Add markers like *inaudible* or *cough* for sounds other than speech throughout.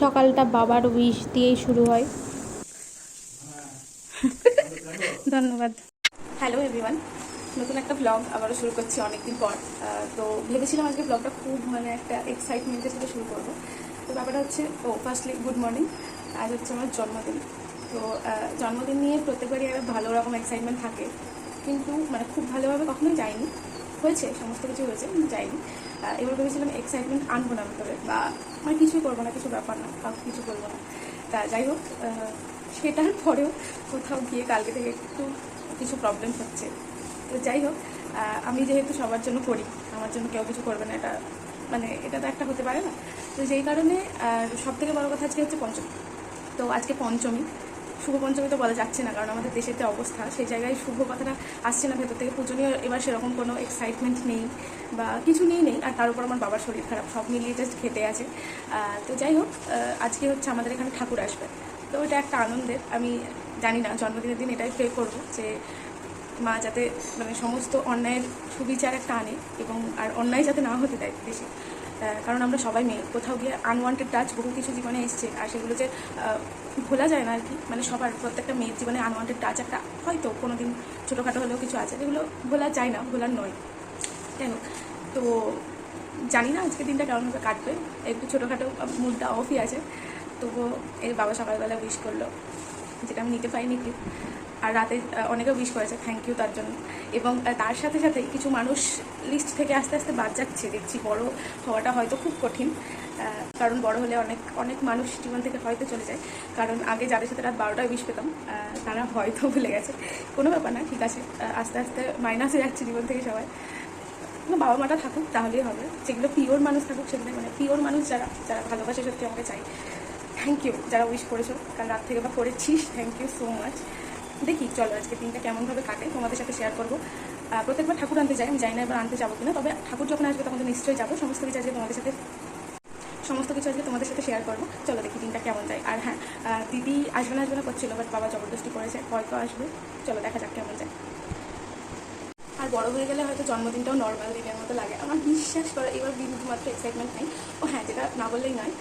সকালটা বাবার উইশ দিয়েই শুরু হয়। ধন্যবাদ। হ্যালো এভরিওয়ান নতুন একটা ব্লগ আবারও শুরু করছি অনেকদিন পর। তো ভেবেছিলাম আজকে ব্লগটা খুব মানে একটা এক্সাইটমেন্টের সাথে শুরু করব। তো ব্যাপারটা হচ্ছে, ও ফার্স্টলি গুড মর্নিং আজ হচ্ছে আমার জন্মদিন। তো জন্মদিন নিয়ে প্রত্যেকবারই একটা ভালো রকম এক্সাইটমেন্ট থাকে। কিন্তু মানে খুব ভালোভাবে কখনোই যায়নি হয়েছে, সমস্ত কিছু হয়েছে, কিন্তু যাইনি। এবার ভেবেছিলাম এক্সাইটমেন্ট আনব না ভিতরে, বা মানে কিছুই করব না, কিছু ব্যাপার না, কাউকে কিছু করব না। তা যাই হোক সেটার পরেও কোথাও গিয়ে কালকে থেকে একটু কিছু প্রবলেম হচ্ছে। তো যাই হোক আমি যেহেতু সবার জন্য করি, আমার জন্য কেউ কিছু করবে না, এটা মানে এটা তো একটা হতে পারে না। তো যেই কারণে সব থেকে বড় কথা আজকে হচ্ছে পঞ্চমী। তো আজকে পঞ্চমী শুভ পঞ্চমী তো বলা যাচ্ছে না, কারণ আমাদের দেশের যে অবস্থা, সেই জায়গায় শুভ কথাটা আসছে না, ভেতর থেকে পুজো নিয়ে এবার সেরকম কোনো এক্সাইটমেন্ট নেই বা কিছু নেই নেই, আর তার উপর আমার বাবার শরীর খারাপ, সব মিলিয়ে জাস্ট খেতে আছে। তো যাই হোক আজকে হচ্ছে আমাদের এখানে ঠাকুর আসবে। তো এটা একটা আনন্দের, আমি জানি না, জন্মদিনের দিন এটাই প্রে করব যে মা যাতে মানে সমস্ত অন্যায়ের সুবিচার একটা আনে এবং আর অন্যায় যাতে না হতে দেয় দেশে। কারণ আমরা সবাই মেয়ে। কোথাও গিয়ে আনওয়ান্টেড টাচ বহু কিছু জীবনে এসছে। আর সেগুলো যে ভোলা যায় না আর কি। মানে সবার, প্রত্যেকটা মেয়ের জীবনে আনওয়ান্টেড টাচ একটা হয়তো কোনো দিন ছোটোখাটো হলেও কিছু আছে। যেগুলো ভোলা যায় না, ভোলার নয়। হোক, তো জানি না আজকের দিনটা কেমনভাবে কাটবে। একটু ছোটোখাটো মুডটা অফই আছে। তবুও এর বাবা সকালবেলা উইশ করল, যেটা আমি নিতে পারিনি ক্লিপ আর রাতে অনেকে উইশ করেছে থ্যাংক ইউ তার জন্য। এবং তার সাথে সাথে কিছু মানুষ লিস্ট থেকে আস্তে আস্তে বাদ যাচ্ছে, দেখছি বড় হওয়াটা হয়তো খুব কঠিন কারণ বড় হলে অনেক অনেক মানুষ জীবন থেকে হয়তো চলে যায়। কারণ আগে যাদের সাথে রাত বারোটায় উইশ পেতাম তারা হয়তো *laughs* ভুলে গেছে। কোনো ব্যাপার না, ঠিক আছে। আস্তে আস্তে মাইনাসে যাচ্ছে জীবন থেকে সবাই। বাবা মাটা থাকুক, তাহলেই হবে। যেগুলো পিওর মানুষ থাকুক সেগুলো মানে পিওর মানুষ যারা যারা ভালোবাসে সত্যি আমাকে চাই। থ্যাংক ইউ যারা উইশ করেছ। কাল রাত থেকে বা করেছিস থ্যাংক ইউ সো মাচ দেখি, চলো আজকে দিনটা কেমনভাবে কাটে, তোমাদের সাথে শেয়ার করব। প্রত্যেকবার ঠাকুর আনতে যাই, আমি জানি না এবার আনতে যাব কিনা, তবে ঠাকুর যখন আসবে তখন তো নিশ্চয়ই যাব। সমস্ত কিছু আজকে তোমাদের সাথে, সমস্ত কিছু আজকে তোমাদের সাথে শেয়ার করব। চলো দেখি দিনটা কেমন যায়। আর হ্যাঁ দিদি আসবে না আসবে না করছিল বাট বাবা জবরদস্তি করেছে হয়তো আসবে। চলো দেখা যাক কেমন যায়। আর বড় হয়ে গেলে হয়তো জন্মদিনটাও নর্মাল দিনের মতো লাগে। আমার বিশ্বাস করে, এবার বিন্দুমাত্র এক্সাইটমেন্ট নেই। ও হ্যাঁ যেটা না বললেই নয়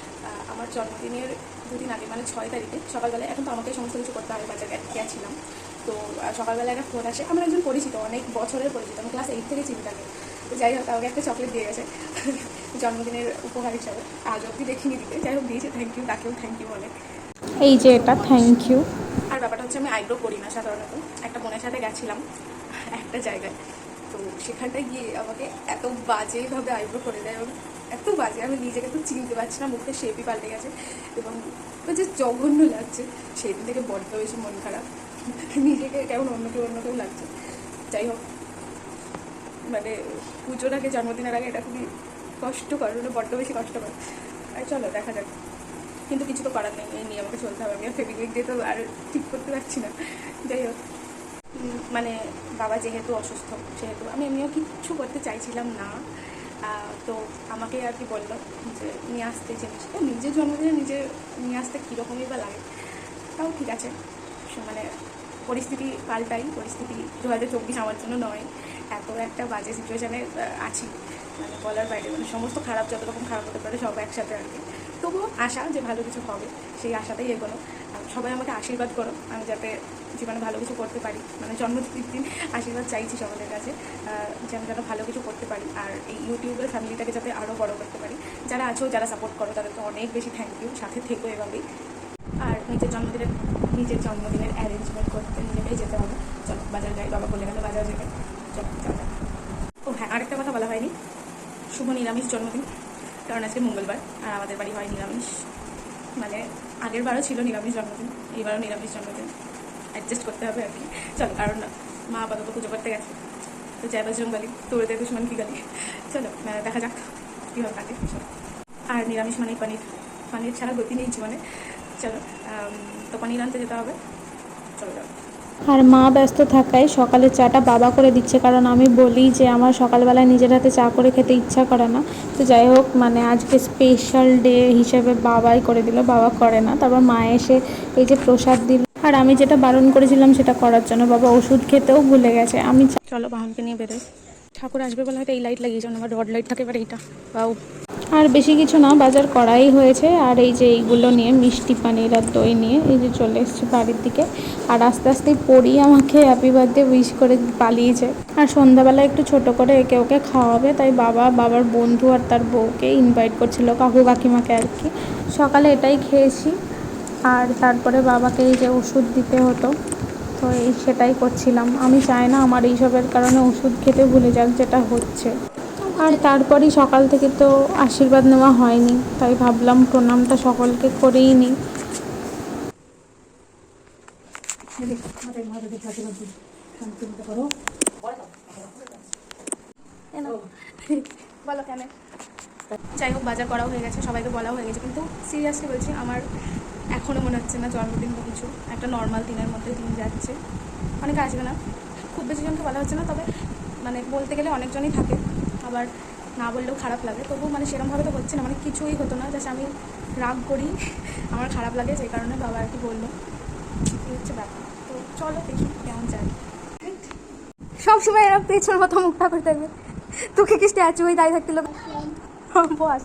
আমার জন্মদিনের দুদিন আগে মানে ছয় তারিখে সকালবেলায় এখন তো আমাকে সমস্ত কিছু করতে হবে বাজারে গেছিলাম তো সকালবেলা একটা ফোন আসে আমার একজন পরিচিত অনেক বছরের পরিচিত আমি ক্লাস এইট থেকে চিনি তাকে তো যাই হোক আমাকে একটা চকলেট দিয়ে গেছে *laughs* জন্মদিনের উপহার হিসাবে। আজ অব্দি দেখিনি দিতে যাই হোক দিয়েছে থ্যাংক ইউ তাকেও থ্যাংক ইউ অনেক এই যে এটা থ্যাংক ইউ আর ব্যাপারটা হচ্ছে আমি আইব্রো করি না সাধারণত। একটা বোনের সাথে গেছিলাম একটা জায়গায়। তো সেখানটায় গিয়ে আমাকে এত বাজেভাবে আইব্রো করে দেয় এবং এত বাজে, আমি নিজেকে তো চিনতে পারছি না মুখের শেপই পাল্টে গেছে এবং যে জঘন্য লাগছে সেদিন থেকে বড্ড বেশি মন খারাপ। নিজেকে কেমন অন্য কেউ অন্য কেউ লাগছে। যাই হোক মানে পুজোর আগে জন্মদিনের আগে এটা খুবই কষ্টকর মানে বড্ড বেশি কষ্টকর। আর চলো, দেখা যাক। কিন্তু কিছু তো করার নেই, এই নিয়ে আমাকে চলতে হবে, আমি আর ফেবিকুইক দিয়ে তো আর ঠিক করতে পারছি না। যাই হোক মানে বাবা যেহেতু অসুস্থ, সেহেতু আমি এমনিও কিচ্ছু করতে চাইছিলাম না। তো আমাকে আর কি বলল যে, নিয়ে আসতে জিনিসটা। নিজের জন্মদিনে নিজে নিয়ে আসতে কীরকমই বা লাগে? তাও ঠিক আছে। মানে পরিস্থিতি পাল্টাই। পরিস্থিতি দু হাজার চব্বিশ আমার জন্য নয়। এত একটা বাজে সিচুয়েশানে আছি। মানে বলার বাইরে মানে সমস্ত খারাপ, যত রকম খারাপ হতে পারে সব একসাথে আর কি। তবুও আশা যে ভালো কিছু হবে, সেই আশাতেই এগোনো। সবাই আমাকে আশীর্বাদ করো। আমি যাতে জীবনে ভালো কিছু করতে পারি। মানে জন্মদিনের দিন আশীর্বাদ চাইছি সকলের কাছে যে আমি যেন ভালো কিছু করতে পারি। আর এই ইউটিউবের ফ্যামিলিটাকে যাতে আরও বড় করতে পারি। যারা আছো, যারা সাপোর্ট করো তাদেরকে অনেক বেশি থ্যাংক ইউ সাথে থেকো এভাবেই। আর নিজের জন্মদিনের নিজের জন্মদিনের অ্যারেঞ্জমেন্ট করতে নিজেকেই যেতে হবে। চলো, বাজার যাই। বাবা বলে গেলে বাজার যাবে। চলো যাক। ও হ্যাঁ আরেকটা কথা বলা হয়নি। শুভ নিরামিষ জন্মদিন। কারণ আজকে মঙ্গলবার, আর আমাদের বাড়ি হয় নিরামিষ। মানে আগের বারও ছিল নিরামিষ জন্মদিন এবারও নিরামিষ জন্মদিন। অ্যাডজাস্ট করতে হবে আর কি। চলো, কারণ মা আপাতত পুজো করতে গেছে। তো জয় বাজরং গালি তোরে তোড়ে দুশ্মন কি গালি। চলো দেখা যাক কীভাবে কাটে চলো। আর নিরামিষ মানেই পনির। পানির ছাড়া গতি নেই জীবনে। চলো তো পানির আনতে যেতে হবে। চলো, যাও। আর মা ব্যস্ত থাকায় সকালের চাটা বাবা করে দিচ্ছে, কারণ আমি বলি যে আমার সকালবেলায় নিজের হাতে চা করে খেতে ইচ্ছা করে না। তো যাই হোক মানে আজকে স্পেশাল ডে হিসেবে বাবাই করে দিল, বাবা করে না। তারপর মা এসে এই যে প্রসাদ দিল। আর আমি যেটা বারণ করেছিলাম সেটা করার জন্য, বাবা ওষুধ খেতেও ভুলে গেছে। আমি চলো বাহনকে নিয়ে বেরোই। ঠাকুর আসবে বলে হয়তো এই লাইট লাগিয়েছে আমার রড লাইট থাকে এবার এইটা। বাউ। আর বেশি কিছু না, বাজার করাই হয়েছে। আর এই যে এইগুলো নিয়ে, মিষ্টি পানির আর দই নিয়ে, এই যে চলে এসেছি বাড়ির দিকে। আর আস্তে আস্তে পড়ি আমাকে হ্যাপি বার্থডে উইশ করে পালিয়েছে। আর সন্ধ্যাবেলা একটু ছোট করে একে ওকে খাওয়াবে, তাই বাবা, বাবার বন্ধু আর তার বউকে ইনভাইট করছিল, কাকু কাকিমাকে আর কি। সকালে এটাই খেয়েছি। আর তারপরে বাবাকে এই যে ওষুধ দিতে হতো। তো এই সেটাই করছিলাম। আমি চাই না আমার এইসবের কারণে ওষুধ খেতে ভুলে যাক যেটা হচ্ছে। আর তারপরই সকাল থেকে তো আশীর্বাদ নেওয়া হয়নি, তাই ভাবলাম প্রণামটা সকলকে করেই নিই। বলো কেন যাই হোক, বাজার করাও হয়ে গেছে, সবাইকে বলাও হয়ে গেছে, কিন্তু সিরিয়াসলি বলছি, আমার এখনও মনে হচ্ছে না জন্মদিন বা কিছু, একটা নর্মাল দিনের মধ্যে দিন যাচ্ছে। অনেকে আসবে না, খুব বেশি জনকে বলা হচ্ছে না, তবে মানে বলতে গেলে অনেকজনই থাকে। আবার না বললেও খারাপ লাগে। তবুও মানে সেরকমভাবে তো হচ্ছে না মানে কিছুই হতো না। জাস্ট আমি রাগ করি আমার খারাপ লাগে সেই কারণে বাবা আর কি বলল। এই হচ্ছে ব্যাপার। তো চলো দেখি কেমন যায়। সবসময় এরকম পেছন মতো মুখটা করে থাকবে। তোকে কি স্ট্যাচু হয়ে দাঁড়িয়ে থাকতে বস।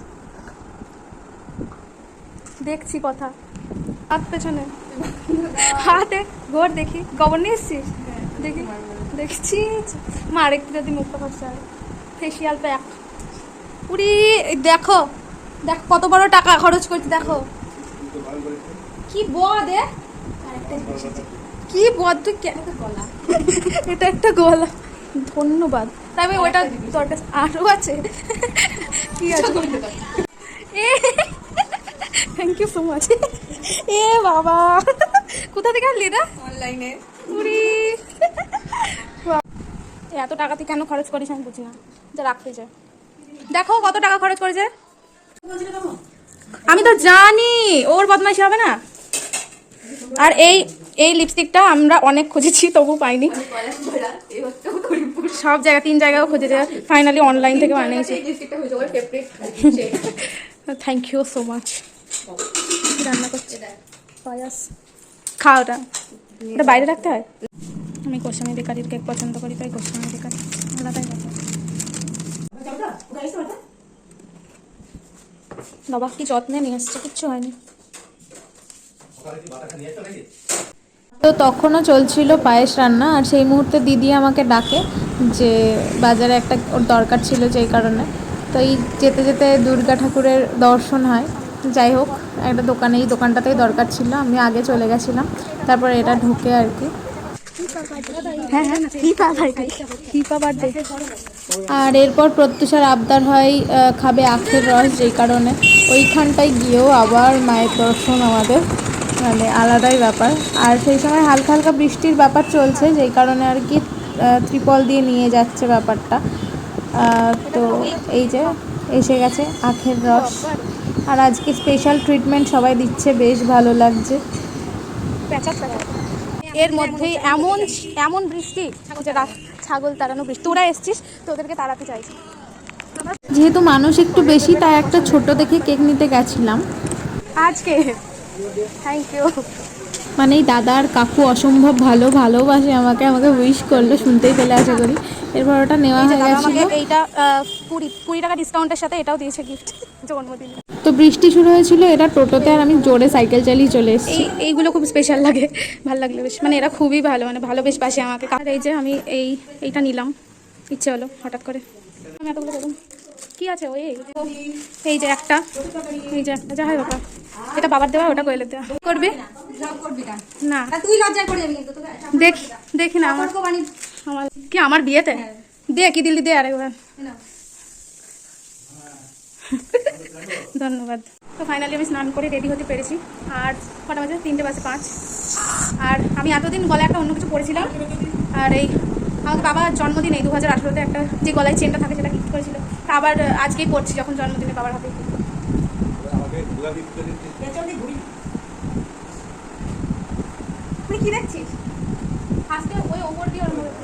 দেখছি কথা। হাত পেছনে। হাতে ঘর দেখি। গোবর নিয়ে এসছিস? দেখি। দেখছি। মা আরেকটু যদি মুখটা হয়। ফেসিয়াল প্যাক পুরি দেখো দেখ কত বড় টাকা খরচ করছি দেখো। কি বদ এ? কি বদ তুই কেন গলা। *laughs* এটা একটা গলা। ধন্যবাদ। তবে ওটা তোর কাছে আরও আছে। কি আছে? থ্যাংক ইউ সো মাচ এ বাবা। কোথা থেকে আনলি এটা? অনলাইনে। উড়ি। *laughs* এত টাকা তুই কেন খরচ করিস আমি বুঝি না। যা যায়। দেখো কত টাকা খরচ করেছে। আমি তো জানি, ওর বদমাইশি হবে না। আর এই এই লিপস্টিকটা আমরা অনেক খুঁজেছি তবু পাইনি। সব জায়গা, তিন জায়গাও খুঁজেছে। ফাইনালি অনলাইন থেকে বানিয়েছি থ্যাংক ইউ সো মাচ রান্না করছি। পায়াস। খাও ওটা। ওটা বাইরে রাখতে হয়? আমি গোস্বামী বেকারির কেক পছন্দ করি, তাই গোস্বামী বেকারি আলাদাই ব্যাপার বাবা কি যত্নে নিয়ে এসছে কিচ্ছু হয়নি। তো তখনও চলছিল পায়েস রান্না আর সেই মুহূর্তে দিদি আমাকে ডাকে যে বাজারে একটা ওর দরকার ছিল যেই কারণে। তো এই যেতে যেতে দুর্গা ঠাকুরের দর্শন হয়। যাই হোক একটা দোকানে এই দোকানটাতেই দরকার ছিল আমি আগে চলে গেছিলাম। তারপর এটা ঢুকে আর কি। হ্যাঁ হ্যাঁ বার্থডে। আর এরপর প্রত্যুষার আবদার হয় খাবে আখের রস যেই কারণে। ওইখানটায় গিয়েও আবার মায়ের দর্শন আমাদের মানে আলাদাই ব্যাপার। আর সেই সময় হালকা হালকা বৃষ্টির ব্যাপার চলছে, যেই কারণে আর কি ত্রিপল দিয়ে নিয়ে যাচ্ছে ব্যাপারটা। তো এই যে, এসে গেছে আখের রস। আর আজকে স্পেশাল ট্রিটমেন্ট সবাই দিচ্ছে, বেশ ভালো লাগছে। এর মধ্যেই এমন এমন বৃষ্টি ছাগল তাড়ানো বৃষ্টি। তোরা এসছিস তোদেরকে তাড়াতে চাইছি। যেহেতু মানুষ একটু বেশি তাই একটা ছোট দেখে কেক নিতে গেছিলাম। আজকে? থ্যাংক ইউ মানে এই দাদা আর কাকু অসম্ভব ভালো ভালোবাসে আমাকে আমাকে উইশ করল শুনতেই পেলে আশা করি। এরপর ওটা নেওয়া হয়ে গেছিল। এইটা কুড়ি কুড়ি টাকা ডিসকাউন্টের সাথে এটাও দিয়েছে গিফট জন্মদিনে। তো বৃষ্টি শুরু হয়েছিল এটা টোটোতে আর আমি জোরে সাইকেল চালিয়ে চলে এসেছি। এই এইগুলো খুব স্পেশাল লাগে ভালো লাগল বেশ। মানে এরা খুবই ভালো মানে ভালো বেশ বাসে আমাকে। আর এই যে আমি এই এইটা নিলাম ইচ্ছে হলো হঠাৎ করে। আমি এতগুলো দেবো কি আছে ওই? এই যে একটা এই যে একটা যা হয় বাবা এটা বাবার দেওয়া ওটা কোয়েলের দেওয়া। করবি? না। না তুই লজ্জা করে যাবি কিন্তু দেখি দেখি না আমার। আমার কি আমার বিয়েতে? দে কি দিল্লি দে আরেকবার। না ধন্যবাদ। তো ফাইনালি আমি স্নান করে রেডি হতে পেরেছি। আর কটা বাজে? তিনটে বাজে পাঁচ। আর আমি এতদিন গলায় একটা অন্য কিছু পরেছিলাম। আর এই আমার বাবার জন্মদিন এই দু হাজার আঠেরোতে একটা যে গলায় চেনটা থাকে সেটা গিফট করেছিল। তা আবার আজকেই পড়ছি যখন জন্মদিনে বাবার হাতে। তুই কি দেখছিস? আজকে ওই ওপর দিয়ে ওর মধ্যে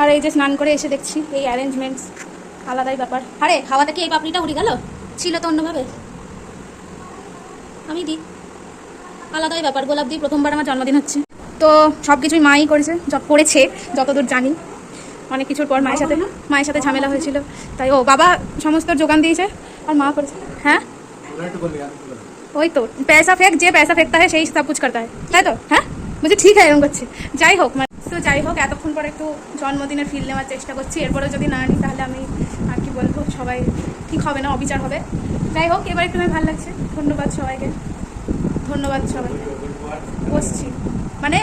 আর এই যে স্নান করে এসে দেখছি, এই অ্যারেঞ্জমেন্টস আলাদাই ব্যাপার। আরে, হাওয়াতে কি এই পাপড়িটা উড়ে গেল? ছিল তো অন্যভাবে। আমি দিই। আলাদাই ব্যাপার, গোলাপ দিই প্রথমবার আমার জন্মদিন হচ্ছে। তো সব কিছুই মাই করেছে করেছে, যতদূর জানি। অনেক কিছুর পর মায়ের সাথে মায়ের সাথে ঝামেলা হয়েছিল। তাই ও বাবা সমস্ত যোগান দিয়েছে, আর মা করেছে। হ্যাঁ? ওই তো পয়সা ফেক, যে পয়সা ফেকতে হয়, সেই সব কুছ করতে হয়। তাই তো? হ্যাঁ? বুঝে ঠিক হয় এরকম করছে। যাই হোক তো যাই হোক এতক্ষণ পর একটু জন্মদিনের ফিল নেওয়ার চেষ্টা করছি। এরপরেও যদি না নিই তাহলে আমি আর কি বলব সবাই ঠিক হবে না অবিচার হবে। যাই হোক এবার একটু ভালো লাগছে। ধন্যবাদ সবাইকে। ধন্যবাদ সবাইকে। বসছি। মানে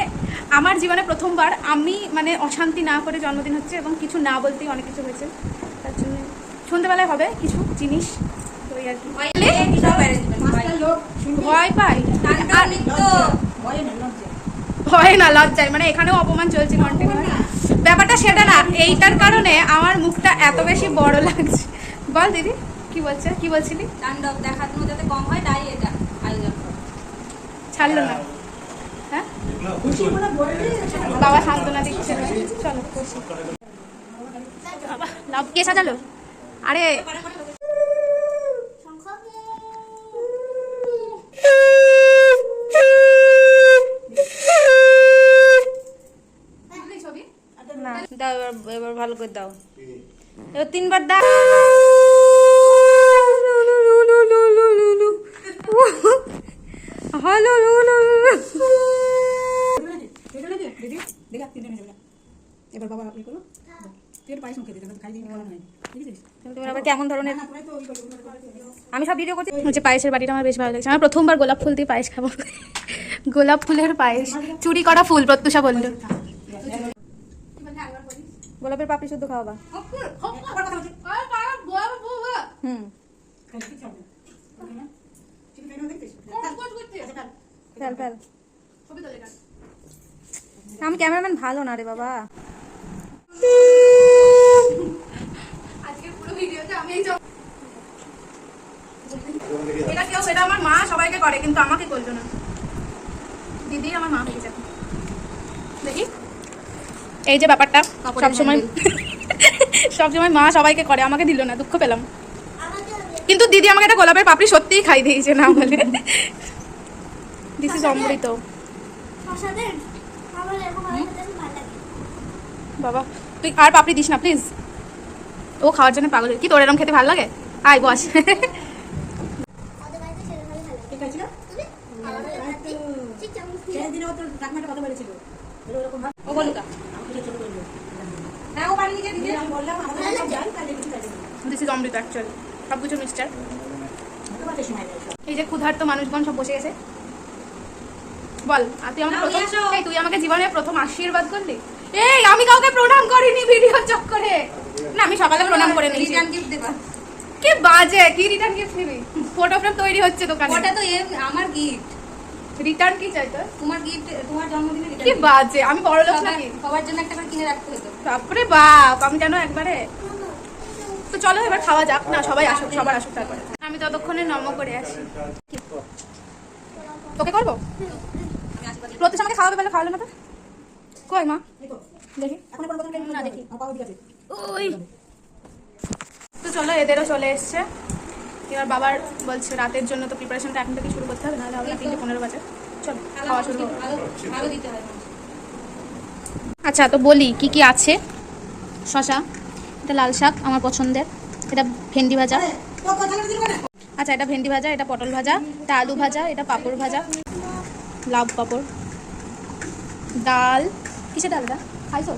আমার জীবনে প্রথমবার আমি মানে অশান্তি না করে জন্মদিন হচ্ছে এবং কিছু না বলতেই অনেক কিছু হয়েছে। তার জন্য সন্ধ্যেবেলায় হবে কিছু জিনিস। এই আর কি। ভয় পাই। ভয় না লজ্জায়। মানে এখানেও অপমান চলছে কন্টিনিউ ব্যাপারটা সেটা না এইটার কারণে আমার মুখটা এত বেশি বড় লাগছে। বল দিদি কি বলছে কি বলছিলি? তাণ্ডব দেখানো যাতে কম হয় তাই এটা। আয়োজন। ছাড়লো না। হ্যাঁ। বাবা সান্ত্বনা দিচ্ছে। চলো। বাবা, লাভ কে সাজালো? আরে *laughs* ছবি না দাও এবার এবার ভালো করে দাও। এবার তিনবার দাও। হ্যালো এবার বাবা কেমন ধরনের? আমি সব ভিডিও করছি। হচ্ছে পায়েসের বাড়িটা আমার বেশ ভালো লাগছে। আমার প্রথমবার গোলাপ ফুল দিয়ে পায়েস খাব। গোলাপ ফুলের পায়েস। চুরি করা ফুল প্রত্যুষা বলল। গোলাপের পাপড়ি শুদ্ধ খাওয়াবা। আমি ক্যামেরাম্যান ভালো না রে বাবা। এটা কেউ এটা আমার মা সবাইকে করে কিন্তু আমাকে না। দিদি, আমার মা হয়ে যাবে দেখি। এই যে ব্যাপারটা সবসময় *laughs* সবসময় মা সবাইকে করে আমাকে দিল না দুঃখ পেলাম। কিন্তু দিদি আমাকে একটা গোলাপের পাপড়ি সত্যিই খাই দিয়েছে না বলে। দিস ইজ অমৃত। বাবা তুই আর পাপড়ি দিস না প্লিজ ও খাওয়ার জন্য পাগল কি তোর এরকম খেতে ভালো লাগে? আয় বস। ঠিক আছে ওরকম ভাব ও বলুকা হ্যাঁ ও দিদি আমি বললাম আমাদের যাই তাহলে কিছু চাইবে দিস ইজ অমৃত অ্যাকচুয়ালি সব কিছু মিস্টার তোমাকে সময় দেয় এই যে ক্ষুধার্ত মানুষগণ সব বসে গেছে। বল তুই আমাকে প্রথম তুই জীবনে প্রথম আশীর্বাদ করলি? এই আমি কাউকে প্রণাম করিনি ভিডিও চক্করে। না আমি সকালে প্রণাম করে নিয়েছি। রিটার্ন গিফট দেবা। কি বাজে কি রিটার্ন গিফট নিবি? ফটো ফ্রেম তৈরি হচ্ছে দোকানে। ওটা তো আমার গিফট রিটার্ন কি চাইতো তোমার গিফট তোমার জন্মদিনে কি বাজে আমি বড় লোক নাকি? সবার জন্য একটা করে কিনে রাখতে হতো। তারপরে বাপ আমি জানো একবারে? তো চলো এবার খাওয়া যাক। না সবাই আসুক সবার আসুক তারপরে। আমি ততক্ষণে নম করে আসি। তোকে করব? প্রত্যেক আমাকে খাওয়াবে বলে খাওয়ালো না তো? কই মা? দেখি। এখন না দেখি। ওই। তো চলো এদেরও চলে এসছে। এবার বাবার বলছে রাতের জন্য তো প্রিপারেশনটা এখন থেকে শুরু করতে হবে, নাহলে না তিনটে পনেরো বাজে। আচ্ছা তো বলি, কি কি আছে? শশা, এটা লাল শাক, আমার পছন্দের। এটা ভেন্ডি ভাজা। আচ্ছা এটা ভেন্ডি ভাজা, এটা পটল ভাজা, এটা আলু ভাজা, এটা পাঁপড় ভাজা, লাউ পাঁপড়, ডাল। কিসের ডাল এটা? খাইছো?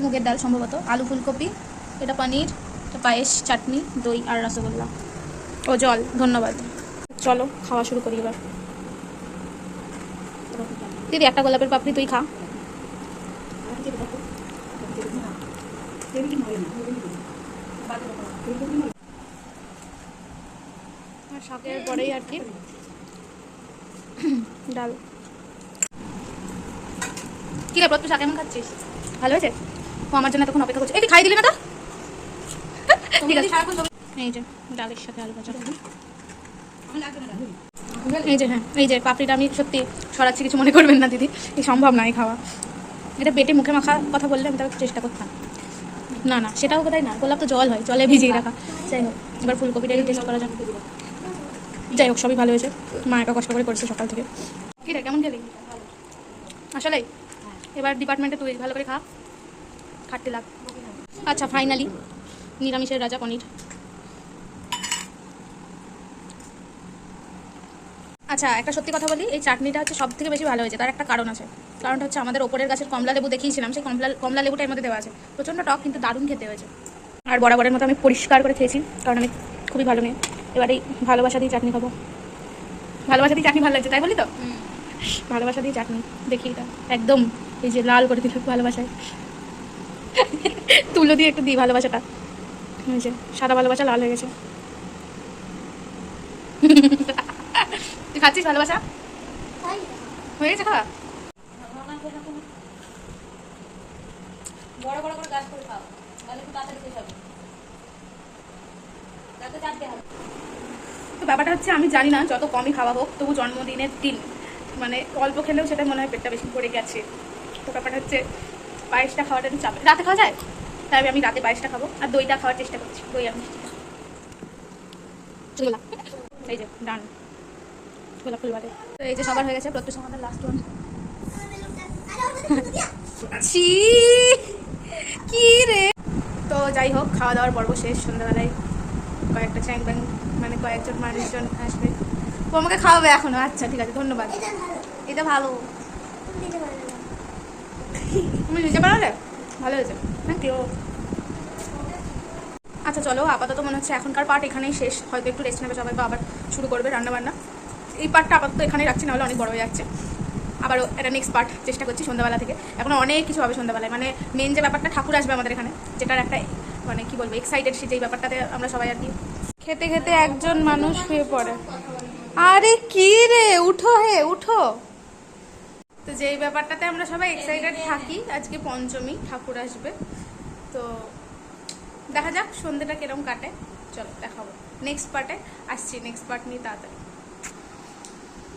মুগের ডাল সম্ভবত। আলু ফুলকপি, এটা পনির, এটা পায়েস, চাটনি, দই আর রসগোল্লা। ও, জল, ধন্যবাদ। চলো, খাওয়া শুরু করি এবার। দিদি, একটা গোলাপের পাপড়ি তুই খা। শাকের পরেই আর কি। ডাল। কি রে প্রত্যেক শাক কেমন খাচ্ছিস? ভালো হয়েছে? ও, আমার জন্য তখন অপেক্ষা করছে। এই খাই দিলি না তো? ঠিক আছে। এই যে, ডালের সাথে আলু ভাজা। এই যে হ্যাঁ এই যে পাপড়িটা আমি সত্যি সরাচ্ছি কিছু মনে করবেন না, দিদি। এই সম্ভব নয় খাওয়া। এটা বেটে মুখে মাখা কথা বললে আমি একটু চেষ্টা করতাম। না না, সেটাও কোথায় না। গোলাপ তো জল হয়, জলে ভিজিয়ে রাখা। যাই হোক, এবার ফুলকপিটা টেস্ট করা যাক। যাই হোক, সবই ভালো হয়েছে। মা একা কষ্ট করে করেছে সকাল থেকে। কি রে, কেমন খেলি আসলে, এবার ডিপার্টমেন্টে তুই ভালো করে খা। খাটতে লাগ। আচ্ছা ফাইনালি নিরামিষের রাজা পনির। আচ্ছা একটা সত্যি কথা বলি এই চাটনিটা হচ্ছে সব থেকে বেশি ভালো হয়েছে। তার একটা কারণ আছে। কারণটা হচ্ছে আমাদের ওপরের গাছের কমলা লেবু দেখিয়েছিলাম সেই কমলা কমলা লেবুটা এর মধ্যে দেওয়া আছে। প্রচণ্ড টক কিন্তু দারুণ খেতে হয়েছে। আর বরাবরের মতো আমি পরিষ্কার করে খেয়েছি কারণ আমি খুবই ভালো মেয়ে। এবার এই ভালোবাসা দিয়ে চাটনি খাব। ভালোবাসা দিয়ে চাটনি ভালো লাগছে তাই বলি তো? ভালোবাসা দিয়ে চাটনি দেখি এটা। একদম এই যে লাল করে দিল ভালোবাসায়। তুলো দিয়ে একটু দিই ভালোবাসাটা। যে সাদা ভালোবাসা লাল হয়ে গেছে। তুই খাচ্ছিস ভালোবাসা? হয়ে গেছে খাওয়া? বড় বড় করে গাছ করে খাও। তাহলে একটু তাড়াতাড়ি শেষ হবে। তাতে চারটে হবে। তো ব্যাপারটা হচ্ছে আমি জানি না যত কমই খাওয়া হোক তবু জন্মদিনের দিন মানে অল্প খেলেও সেটা মনে হয় পেটটা বেশি পড়ে গেছে। তো ব্যাপারটা হচ্ছে পায়েসটা খাওয়াটা একটু চাপে। রাতে খাওয়া যায়? তাই আমি রাতে পায়েসটা খাব আর দইটা খাওয়ার চেষ্টা করছি। দই আর মিষ্টিটা এই যে ডান গোলাপ ফুল বাটে তো এই যে সবার হয়ে গেছে প্রত্যেক আমাদের লাস্ট ওয়ান ছি কি রে? তো যাই হোক খাওয়া দাওয়ার পর্ব শেষ সন্ধ্যাবেলায় কয়েকটা চ্যাং ব্যাং মানে কয়েকজন মানুষজন আসবে। ও আমাকে খাওয়াবে এখনও আচ্ছা ঠিক আছে ধন্যবাদ। এটা ভালো। তুমি দিতে পারবে না। তুমি নিজে বানালে ভালো হয়েছে। থ্যাংক ইউ আচ্ছা চলো আপাতত মনে হচ্ছে এখনকার পার্ট এখানেই শেষ। হয়তো একটু রেস্ট নেবে সবাই আবার শুরু করবে রান্না বান্না এই পার্টটা আপাতত এখানেই রাখছি নাহলে অনেক বড় হয়ে যাচ্ছে। আবারও এটা নেক্সট পার্ট চেষ্টা করছি সন্ধ্যাবেলা থেকে। এখন অনেক কিছু হবে সন্ধ্যাবেলায়। মানে মেন যে ব্যাপারটা ঠাকুর আসবে আমাদের এখানে যেটার একটা মানে কি বলব এক্সাইটেড সে যেই ব্যাপারটাতে আমরা সবাই আর কি। খেতে খেতে একজন মানুষ শুয়ে পড়ে। আরে কি রে? উঠো হে উঠো। তো যেই ব্যাপারটাতে আমরা সবাই এক্সাইটেড থাকি আজকে পঞ্চমী ঠাকুর আসবে। তো দেখা যাক সন্ধ্যেটা কিরম কাটে। চলো দেখাবো। নেক্সট পার্টে আসছি। নেক্সট পার্ট নিয়ে তাড়াতাড়ি।